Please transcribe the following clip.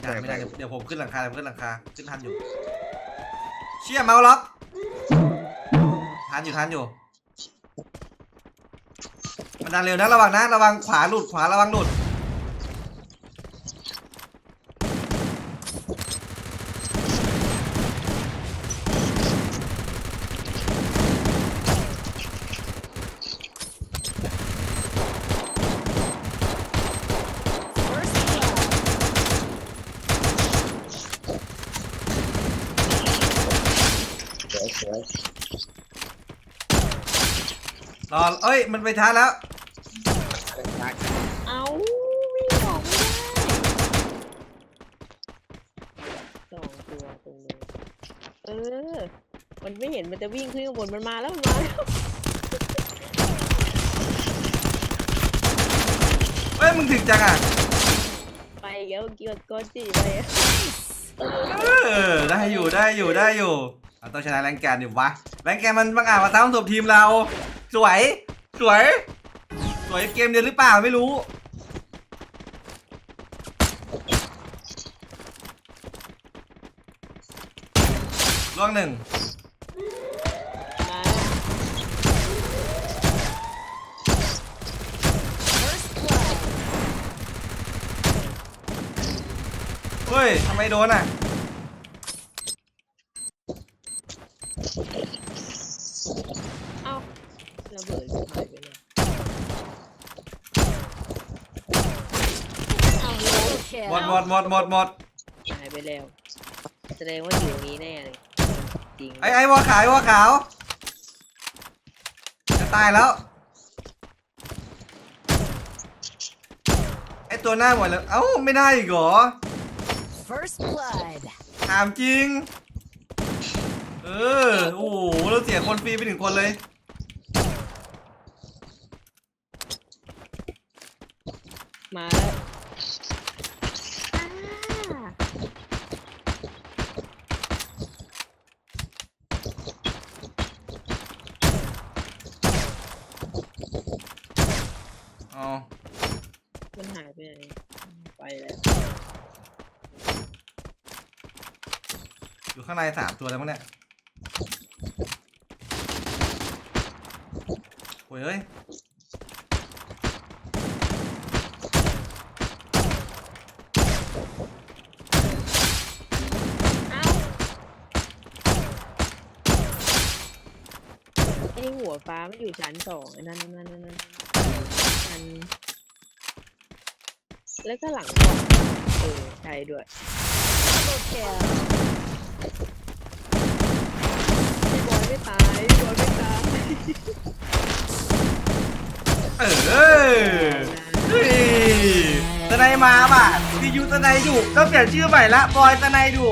ไม่ได้ไม่ได้เดี๋ยวเดี๋ยวผมขึ้นหลังคาเดี๋ยวผมขึ้นหลังคาขึ้นทันอยู่ เชี่ยเมาส์ล็อกทันอยู่ทันอยู่ มันดันเร็วนะระวังนะระวังขวาหลุดขวาระวังหลุด สวยสวยรอเอ้ย มันไปท้าแล้วเป็นทักเอาวิ่งออกไม่ได้สองตัวตรงนี้เออ มันไม่เห็นมันจะวิ่งขึ้นข้างบนมันมาแล้วมันมาแล้วเอ้ย มึงถึงจังอะ ไปเดี๋ยวเกี่ยวก้อนจีไปอะเออ ได้อยู่ได้อยู่ได้อยู่ เราต้องชนะแรงแกนดิวะแรงแกนมันบังอาจมาตั้งตัวทีมเรา สวย สวย สวยเกมเดียวหรือเปล่าไม่รู้ ล่วงหนึ่งเฮ้ยทำไมโดนอะ เอ้า ระเบิดหายไปเลยเอาโลแคหมดหมดหมดหมดหมดหายไปแล้ว แสดงว่าอยู่ตรงนี้แน่เลยจริงไอ้ไอ้วัวขาวไอ้วัวขาว จะตายแล้ว ไอ้ตัวหน้าหมดแล้ว เอ้าไม่ได้อีกเหรอ First blood. ถามจริง เออ โอ้โหเราเสียคนฟรีไปถึงคนเลย มาแล้วอ่าอ๋อมันหายไปไหนไปแล้วอยู่ข้างในสามตัวแล้วมั้งเนี่ยโอ้ยเอ้ย เอ้าไอ้หัวฟ้ามันอยู่ชั้นสองนั่นนั่นนั่นนั่นมันแล้วก็หลังกล่องเออใช่ด้วย Double kill. พี่บอลไม่ตายพี่บอลไม่ตายเออเฮ้ยตะไนมาป่ะซียูตะไนดุต้องเปลี่ยนชื่อใหม่ละบอยตะไนดุ